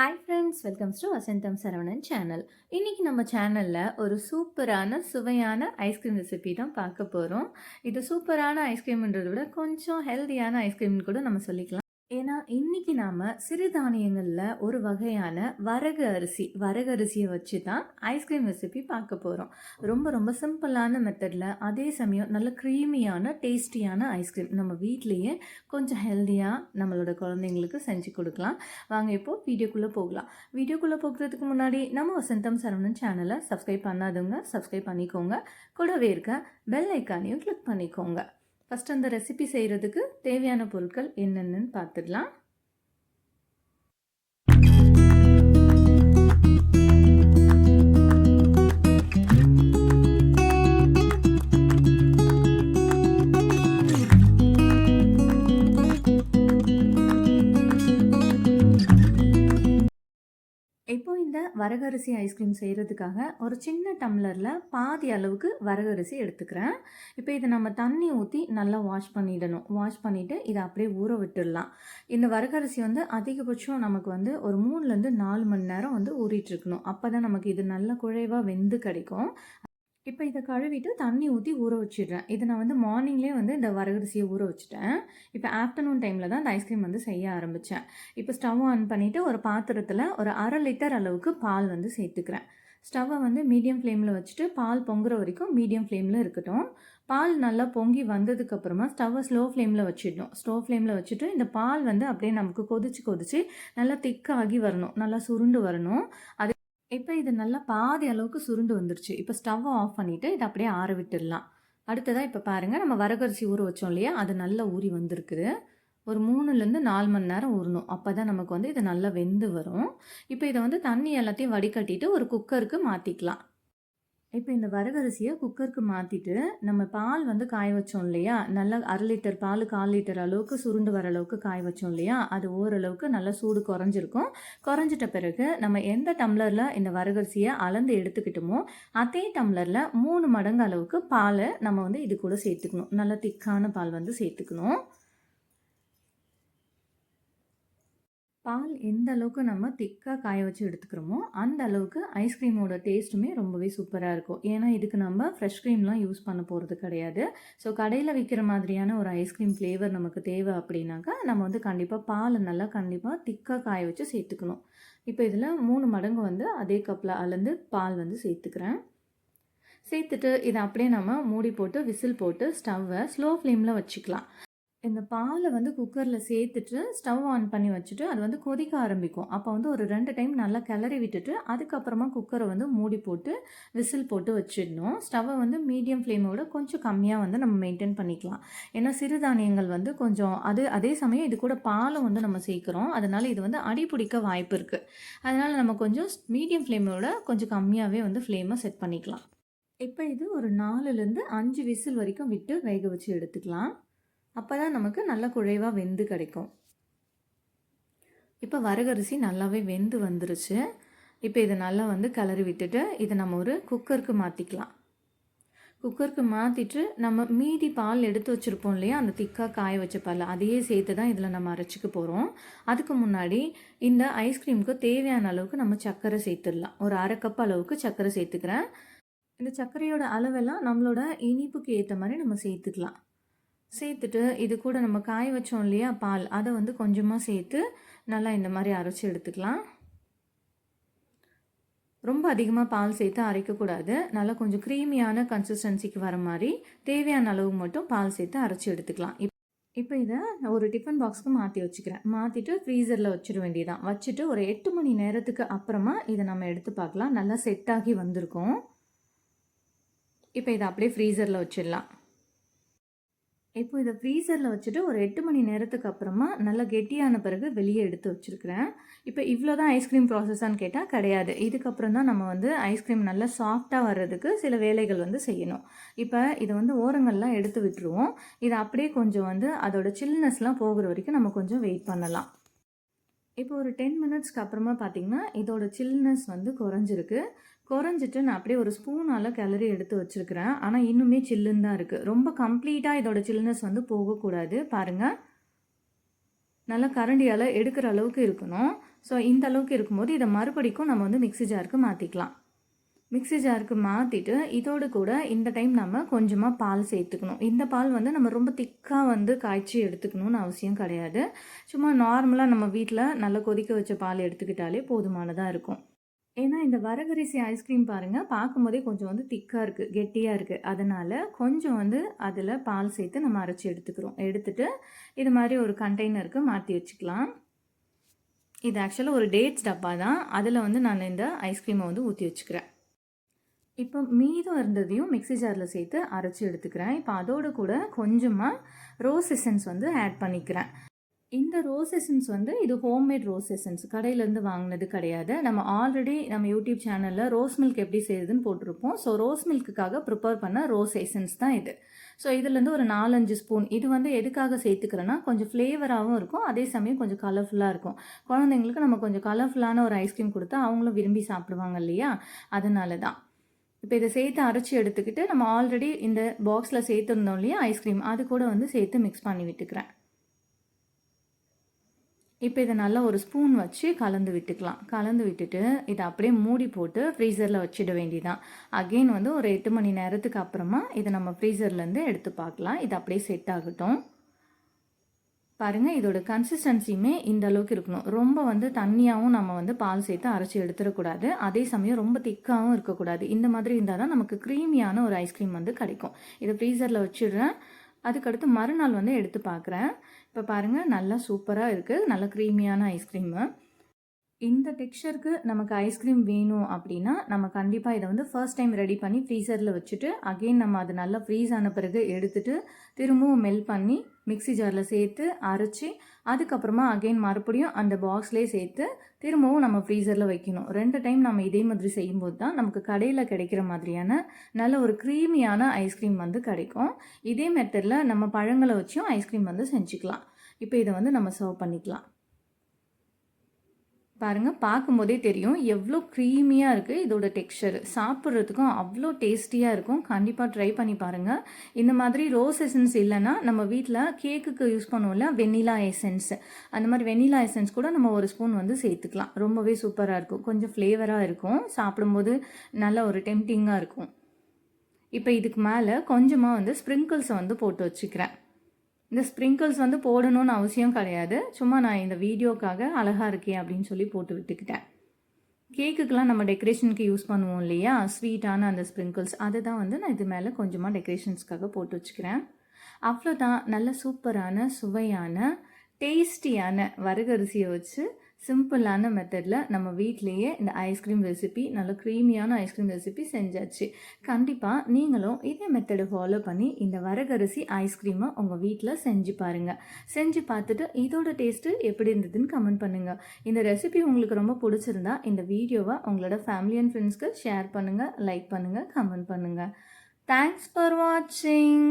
Hi friends welcomes to Vasantham Saravanan channel இன்றைக்கி நம்ம சேனலில் ஒரு சூப்பரான சுவையான ஐஸ்கிரீம் ரெசிபி தான் பார்க்க போகிறோம் இது சூப்பரான ஐஸ்கிரீம்ன்றதை விட கொஞ்சம் ஹெல்தியான ஐஸ்கிரீம்னு கூட நம்ம சொல்லிக்கலாம். ஏன்னா இன்னைக்கு நாம் சிறுதானியங்களில் ஒரு வகையான வரகு அரிசி வரகு அரிசியை வச்சு தான் ஐஸ்கிரீம் ரெசிபி பார்க்க போகிறோம் ரொம்ப ரொம்ப சிம்பிளான மெத்தடில் அதே சமயம் நல்ல க்ரீமியான டேஸ்டியான ஐஸ்கிரீம் நம்ம வீட்லேயே கொஞ்சம் ஹெல்த்தியாக நம்மளோட குழந்தைங்களுக்கு செஞ்சு கொடுக்கலாம். வாங்க இப்போது வீடியோக்குள்ளே போகலாம். வீடியோக்குள்ளே போகிறதுக்கு முன்னாடி நம்ம வசந்தம் சரவணன் சேனலை சப்ஸ்கிரைப் பண்ணாதவங்க சப்ஸ்கிரைப் பண்ணிக்கோங்க. கூடவே இருக்க பெல் ஐக்கானையும் கிளிக் பண்ணிக்கோங்க. ஃபஸ்ட் அந்த ரெசிபி செய்கிறதுக்கு தேவையான பொருட்கள் என்னென்னு பார்த்துடலாம். வரகரிசி ஐஸ்கிரீம் செய்கிறதுக்காக ஒரு சின்ன டம்ளரில் பாதி அளவுக்கு வரகரிசி எடுத்துக்கிறேன். இப்போ இதை நம்ம தண்ணி ஊற்றி நல்லா வாஷ் பண்ணிடணும். வாஷ் பண்ணிவிட்டு இதை அப்படியே ஊற விட்டுடலாம். இந்த வரகரிசி வந்து அதிகபட்சம் நமக்கு வந்து ஒரு மூணுலேருந்து நாலு மணி நேரம் வந்து ஊறிட்டுருக்கணும் அப்போ தான் நமக்கு இது நல்ல குழைவாக வெந்து கிடைக்கும். இப்போ இதை கழுவிட்டு தண்ணி ஊற்றி ஊற வச்சிடுறேன். இதை நான் வந்து மார்னிங்லேயே வந்து இந்த வரகரிசியை ஊற வச்சுட்டேன். இப்போ ஆஃப்டர்நூன் டைமில் தான் இந்த ஐஸ்கிரீம் வந்து செய்ய ஆரம்பித்தேன் இப்போ ஸ்டவ் ஆன் பண்ணிவிட்டு ஒரு பாத்திரத்தில் ஒரு அரை லிட்டர் அளவுக்கு பால் வந்து சேர்த்துக்கிறேன். ஸ்டவ்வை வந்து மீடியம் ஃப்ளேமில் வச்சுட்டு பால் பொங்குற வரைக்கும் மீடியம் ஃப்ளேமில் இருக்கட்டும். பால் நல்லா பொங்கி வந்ததுக்கப்புறமா ஸ்டவ்வை ஸ்லோ ஃப்ளேமில் வச்சிடணும். ஸ்லோ ஃப்ளேமில் வச்சுட்டு இந்த பால் வந்து அப்படியே நமக்கு கொதிச்சு கொதிச்சு நல்லா திக்காகி வரணும். நல்லா சுருண்டு வரணும். அது இப்போ இது நல்லா பாதி அளவுக்கு சுருண்டு வந்துருச்சு. இப்போ ஸ்டவ்வை ஆஃப் பண்ணிவிட்டு இதை அப்படியே ஆற விட்டுடலாம். அடுத்ததாக இப்போ பாருங்கள் நம்ம வரகரிசி ஊற வச்சோம் இல்லையா? அது நல்லா ஊறி வந்திருக்குது. ஒரு மூணுலேருந்து நாலு மணி நேரம் ஊறணும். அப்போ தான் நமக்கு வந்து இது நல்லா வெந்து வரும். இப்போ இதை வந்து தண்ணி எல்லாத்தையும் வடிகட்டிட்டு ஒரு குக்கருக்கு மாற்றிக்கலாம் இப்போ இந்த வரகரிசியை குக்கருக்கு மாற்றிட்டு நம்ம பால் வந்து காய வச்சோம் இல்லையா? நல்லா அரை லிட்டர் பால் கால் லிட்டர் அளவுக்கு சுருண்டு வர அளவுக்கு காய வச்சோம் இல்லையா? அது ஓரளவுக்கு நல்லா சூடு குறைஞ்சிருக்கும். குறைஞ்சிட்ட பிறகு நம்ம எந்த டம்ளரில் இந்த வரகரிசியை அளந்து எடுத்துக்கிட்டோமோ அதே டம்ளரில் மூணு மடங்கு அளவுக்கு பாலை நம்ம வந்து இது கூட சேர்த்துக்கணும். நல்லா திக்கான பால் வந்து சேர்த்துக்கணும். பால் எந்த அளவுக்கு நம்ம திக்காக காய வச்சு எடுத்துக்கிறோமோ அந்த அளவுக்கு ஐஸ்கிரீமோட டேஸ்ட்டுமே ரொம்பவே சூப்பராக இருக்கும். ஏன்னா இதுக்கு நம்ம ஃப்ரெஷ் க்ரீம்லாம் யூஸ் பண்ண போகிறது கிடையாது. ஸோ கடையில் விற்கிற மாதிரியான ஒரு ஐஸ்கிரீம் ஃப்ளேவர் நமக்கு தேவை அப்படின்னாக்கா நம்ம வந்து கண்டிப்பாக பால் நல்லா கண்டிப்பாக திக்காக காய வச்சு சேர்த்துக்கணும். இப்போ இதில் மூணு மடங்கு வந்து அதே கப்பில் அளந்து பால் வந்து சேர்த்துக்கிறேன். சேர்த்துட்டு இதை அப்படியே நம்ம மூடி போட்டு விசில் போட்டு ஸ்டவ்வை ஸ்லோ ஃப்ளேமில் வச்சுக்கலாம். இந்த பாலை வந்து குக்கரில் சேர்த்துட்டு ஸ்டவ் ஆன் பண்ணி வச்சுட்டு அது வந்து கொதிக்க ஆரம்பிக்கும். அப்போ வந்து ஒரு ரெண்டு டைம் நல்லா கிளறி விட்டுட்டு அதுக்கப்புறமா குக்கரை வந்து மூடி போட்டு விசில் போட்டு வச்சிடணும். ஸ்டவ்வை வந்து மீடியம் ஃப்ளேமோட கொஞ்சம் கம்மியாக வந்து நம்ம மெயின்டைன் பண்ணிக்கலாம். ஏன்னா சிறுதானியங்கள் வந்து கொஞ்சம் அது அதே சமயம் இது கூட பாலும் வந்து நம்ம சேர்க்குறோம். அதனால் இது வந்து அடி பிடிக்க வாய்ப்பு இருக்குது அதனால் நம்ம கொஞ்சம் மீடியம் ஃப்ளேமோட கொஞ்சம் கம்மியாகவே வந்து ஃப்ளேமை செட் பண்ணிக்கலாம். இப்போ இது ஒரு நாலுலேருந்து அஞ்சு விசில் வரைக்கும் விட்டு வேக வச்சு எடுத்துக்கலாம். அப்போ தான் நமக்கு நல்ல குழைவாக வெந்து கிடைக்கும். இப்போ வரகரிசி நல்லாவே வெந்து வந்துருச்சு. இப்போ இதை நல்லா வந்து கிளறி விட்டுட்டு இதை நம்ம ஒரு குக்கருக்கு மாற்றிக்கலாம் குக்கருக்கு மாற்றிட்டு நம்ம மீதி பால் எடுத்து வச்சுருப்போம் இல்லையா? அந்த திக்காக காய வச்ச பால் அதையே சேர்த்து தான் இதில் நம்ம அரைச்சிக்க போகிறோம் அதுக்கு முன்னாடி இந்த ஐஸ்கிரீமுக்கு தேவையான அளவுக்கு நம்ம சர்க்கரை சேர்த்துடலாம். ஒரு அரை கப் அளவுக்கு சர்க்கரை சேர்த்துக்கிறேன். இந்த சர்க்கரையோட அளவெல்லாம் நம்மளோட இனிப்புக்கு ஏற்ற மாதிரி நம்ம சேர்த்துக்கலாம். சேர்த்துட்டு இது கூட நம்ம காய வச்சோம் இல்லையா? பால். அதை வந்து கொஞ்சமாக சேர்த்து நல்லா இந்த மாதிரி அரைச்சி எடுத்துக்கலாம். ரொம்ப அதிகமாக பால் சேர்த்து அரைக்கக்கூடாது நல்லா கொஞ்சம் க்ரீமியான கன்சிஸ்டன்சிக்கு வர மாதிரி தேவையான அளவு மட்டும் பால் சேர்த்து அரைச்சி எடுத்துக்கலாம். இப் இப்போ இதை ஒரு டிஃபன் பாக்ஸ்க்கு மாற்றி வச்சுக்கிறேன். மாற்றிட்டு ஃப்ரீசரில் வச்சிட வேண்டியதான் வச்சுட்டு ஒரு எட்டு மணி நேரத்துக்கு அப்புறமா இதை நம்ம எடுத்து பார்க்கலாம். நல்லா செட் ஆகி வந்திருக்கும். இப்போ இதை அப்படியே ஃப்ரீசரில் வச்சிடலாம். இப்போ இதை ஃப்ரீசரில் வச்சுட்டு ஒரு எட்டு மணி நேரத்துக்கு அப்புறமா நல்லா கெட்டியான பிறகு வெளியே எடுத்து வச்சுருக்கிறேன். இப்போ இவ்வளோ தான் ஐஸ்கிரீம் ப்ராசஸான்னு கேட்டால் கிடையாது. இதுக்கப்புறம் தான் நம்ம வந்து ஐஸ்கிரீம் நல்லா சாஃப்டாக வர்றதுக்கு சில வேலைகள் வந்து செய்யணும். இப்போ இதை வந்து ஓரங்கள்லாம் எடுத்து விட்டுருவோம். இதை அப்படியே கொஞ்சம் வந்து அதோட சில்னஸ்லாம் போகிற வரைக்கும் நம்ம கொஞ்சம் வெயிட் பண்ணலாம். இப்போ ஒரு டென் மினிட்ஸ்க்கு அப்புறமா பார்த்தீங்கன்னா இதோட சில்னஸ் வந்து குறைஞ்சிருக்கு. குறைஞ்சிட்டு நான் அப்படியே ஒரு ஸ்பூனால் கிளறி எடுத்து வச்சுருக்கிறேன். ஆனால் இன்னுமே சில்லுன்னு தான் இருக்குது ரொம்ப கம்ப்ளீட்டாக இதோட சில்னஸ் வந்து போகக்கூடாது. பாருங்கள் நல்லா கரண்டியால் எடுக்கிற அளவுக்கு இருக்கணும். ஸோ இந்த அளவுக்கு இருக்கும்போது இதை மறுபடிக்கும் நம்ம வந்து மிக்ஸி ஜாருக்கு மாற்றிக்கலாம் மிக்ஸி ஜாருக்கு மாற்றிட்டு இதோடு கூட இந்த டைம் நம்ம கொஞ்சமாக பால் சேர்த்துக்கணும். இந்த பால் வந்து நம்ம ரொம்ப திக்காக வந்து காய்ச்சி எடுத்துக்கணும்னு அவசியம் கிடையாது. சும்மா நார்மலாக நம்ம வீட்டில் நல்லா கொதிக்க வச்ச பால் எடுத்துக்கிட்டாலே போதுமானதாக இருக்கும். ஏன்னா இந்த வரகரிசி ஐஸ்கிரீம் பாருங்கள் பார்க்கும்போதே கொஞ்சம் வந்து திக்காக இருக்குது கெட்டியாக இருக்குது அதனால் கொஞ்சம் வந்து அதில் பால் சேர்த்து நம்ம அரைச்சி எடுத்துக்கிறோம். எடுத்துகிட்டு இது மாதிரி ஒரு கண்டெய்னருக்கு மாற்றி வச்சுக்கலாம். இது ஆக்சுவலாக ஒரு டேட்ஸ் டப்பா தான். அதில் வந்து நான் இந்த ஐஸ்கிரீமை வந்து ஊற்றி வச்சுக்கிறேன். இப்போ மீதம் இருந்ததையும் மிக்ஸி ஜாரில் சேர்த்து அரைச்சி எடுத்துக்கிறேன். இப்போ அதோடு கூட கொஞ்சமாக ரோஸ் எசன்ஸ் வந்து ஆட் பண்ணிக்கிறேன். இந்த ரோஸ் எசன்ஸ் வந்து இது ஹோம்மேட் ரோஸ் எசன்ஸ் கடையிலேருந்து வாங்கினது கிடையாது. நம்ம ஆல்ரெடி நம்ம யூடியூப் சேனலில் ரோஸ் மில்க் எப்படி செய்யுதுன்னு போட்டிருப்போம். ஸோ ரோஸ் மில்க்குக்காக ப்ரிப்பேர் பண்ண ரோஸ் எசன்ஸ் தான் இது. ஸோ இதுலேருந்து ஒரு நாலஞ்சு ஸ்பூன் இது வந்து எதுக்காக சேர்த்துக்கிறேன்னா கொஞ்சம் ஃப்ளேவராகவும் இருக்கும். அதே சமயம் கொஞ்சம் கலர்ஃபுல்லாக இருக்கும். குழந்தைங்களுக்கு நம்ம கொஞ்சம் கலர்ஃபுல்லான ஒரு ஐஸ்கிரீம் கொடுத்தா அவங்களும் விரும்பி சாப்பிடுவாங்க இல்லையா? அதனால தான் இப்போ இதை சேர்த்து அரைச்சி எடுத்துக்கிட்டு நம்ம ஆல்ரெடி இந்த பாக்ஸில் சேர்த்துருந்தோம் இல்லையா ஐஸ்கிரீம் அது கூட வந்து சேர்த்து மிக்ஸ் பண்ணி விட்டுக்கிறேன். இப்போ இதை நல்லா ஒரு ஸ்பூன் வச்சு கலந்து விட்டுக்கலாம். கலந்து விட்டுட்டு இதை அப்படியே மூடி போட்டு ஃப்ரீசரில் வச்சிட வேண்டியதான் அகெயின் வந்து ஒரு எட்டு மணி நேரத்துக்கு அப்புறமா இதை நம்ம ஃப்ரீசர்லேருந்து எடுத்து பார்க்கலாம். இது அப்படியே செட் ஆகட்டும். பாருங்கள் இதோட கன்சிஸ்டன்சியுமே இந்த அளவுக்கு இருக்கணும். ரொம்ப வந்து தண்ணியாகவும் நம்ம வந்து பால் சேர்த்து அரைச்சி எடுத்துடக்கூடாது அதே சமயம் ரொம்ப திக்காகவும் இருக்கக்கூடாது இந்த மாதிரி இருந்தால் தான் நமக்கு க்ரீமியான ஒரு ஐஸ்கிரீம் வந்து கிடைக்கும். இதை ஃப்ரீசரில் வச்சிடுறேன். அதுக்கடுத்து மறுநாள் வந்து எடுத்து பார்க்குறேன் இப்போ பாருங்கள் நல்லா சூப்பராக இருக்குது நல்ல க்ரீமியான ஐஸ்கிரீமு இந்த டெக்ஸ்டருக்கு நமக்கு ஐஸ்கிரீம் வேணும் அப்படின்னா நம்ம கண்டிப்பாக இதை வந்து ஃபர்ஸ்ட் டைம் ரெடி பண்ணி ஃப்ரீசரில் வச்சுட்டு அகெயின் நம்ம அது நல்லா ஃப்ரீஸ் ஆன பிறகு எடுத்துட்டு திரும்பவும் மெல்ட் பண்ணி மிக்ஸி ஜாரில் சேர்த்து அரைச்சி அதுக்கப்புறமா அகெயின் மறுபடியும் அந்த பாக்ஸ்லேயே சேர்த்து திரும்பவும் நம்ம ஃப்ரீசரில் வைக்கணும். ரெண்டு டைம் நம்ம இதே மாதிரி செய்யும்போது தான் நமக்கு கடையில் கிடைக்கிற மாதிரியான நல்ல ஒரு க்ரீமியான ஐஸ்கிரீம் வந்து கிடைக்கும். இதே மெத்தடில் நம்ம பழங்களை வச்சும் ஐஸ்கிரீம் வந்து செஞ்சுக்கலாம். இப்போ இதை வந்து நம்ம சர்வ் பண்ணிக்கலாம். பாருங்கள் பார்க்கும்போதே தெரியும். எவ்வளோ க்ரீமியாக இருக்குது இதோட டெக்ஸ்சர் சாப்பிட்றதுக்கும் அவ்வளோ டேஸ்டியாக இருக்கும். கண்டிப்பாக ட்ரை பண்ணி பாருங்கள் இந்த மாதிரி ரோஸ் எசன்ஸ் இல்லைன்னா நம்ம வீட்டில் கேக்குக்கு யூஸ் பண்ணுவோம்ல வெண்ணிலா எசன்ஸ் அந்த மாதிரி வெண்ணிலா எசன்ஸ் கூட நம்ம ஒரு ஸ்பூன் வந்து சேர்த்துக்கலாம். ரொம்பவே சூப்பராக இருக்கும். கொஞ்சம் ஃப்ளேவராக இருக்கும். சாப்பிடும்போது நல்ல ஒரு டெம்டிங்காக இருக்கும். இப்போ இதுக்கு மேலே கொஞ்சமாக வந்து ஸ்ப்ரிங்கிள்ஸை வந்து போட்டு வச்சுக்கிறேன். இந்த ஸ்ப்ரிங்கிள்ஸ் வந்து போடணும்னு அவசியம் கிடையாது. சும்மா நான் இந்த வீடியோக்காக அழகாக இருக்கே அப்படின்னு சொல்லி போட்டு விட்டுக்கிட்டேன். கேக்குக்கெலாம் நம்ம டெக்கரேஷனுக்கு யூஸ் பண்ணுவோம் இல்லையா? ஸ்வீட்டான அந்த ஸ்ப்ரிங்கிள்ஸ் அதை தான் வந்து நான் இது மேலே கொஞ்சமாக டெக்கரேஷன்ஸ்க்காக போட்டு வச்சுக்கிறேன். அவ்வளோதான் நல்ல சூப்பரான சுவையான டேஸ்டியான வரகரிசியை வச்சு சிம்பிளான மெத்தடில் நம்ம வீட்லேயே இந்த ஐஸ்கிரீம் ரெசிபி நல்ல க்ரீமியான ஐஸ்கிரீம் ரெசிபி செஞ்சாச்சு. கண்டிப்பாக நீங்களும் இதே மெத்தடை ஃபாலோ பண்ணி இந்த வரகரிசி ஐஸ்கிரீமை உங்கள் வீட்டில் செஞ்சு பாருங்கள் செஞ்சு பார்த்துட்டு இதோட டேஸ்ட்டு எப்படி இருந்ததுன்னு கமெண்ட் பண்ணுங்கள் இந்த ரெசிபி உங்களுக்கு ரொம்ப பிடிச்சிருந்தா இந்த வீடியோவை உங்களோட ஃபேமிலி அண்ட் ஃப்ரெண்ட்ஸ்க்கு ஷேர் பண்ணுங்கள் லைக் பண்ணுங்கள் கமெண்ட் பண்ணுங்கள் தேங்க்ஸ் ஃபார் வாட்சிங்